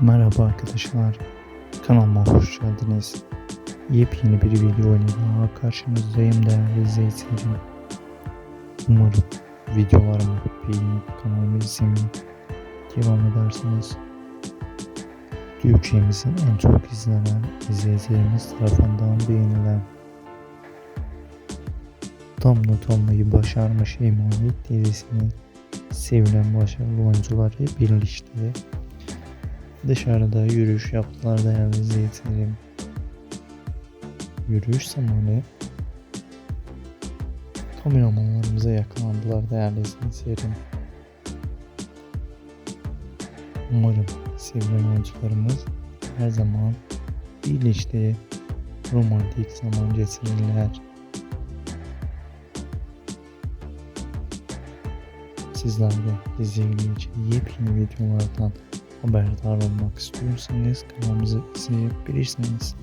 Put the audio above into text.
Merhaba arkadaşlar, kanalıma hoş geldiniz. Yepyeni bir video ile daha karşınızdayım değerli izleyicilerim. Umarım videolarımı beğenip kanalımı izlemeye devam edersiniz. Türkçemizin en çok izlenen izleyicilerimiz tarafından beğenilen Damla Damla'yı başarmış Emanet dizisinin sevilen başarılı oyuncuları birleşti. Dışarıda yürüyüş yaptılar değerli izleyicilerim. Yürüyüş zamanı kameramanlarımıza yakalandılar değerli izleyicilerim. Umarım sevilen oyuncularımız her zaman birlikte romantik zaman geçirirler. Sizler de için yepyeni videolardan haberdar olmak istiyorsanız kanalımızı izleyebilirsiniz.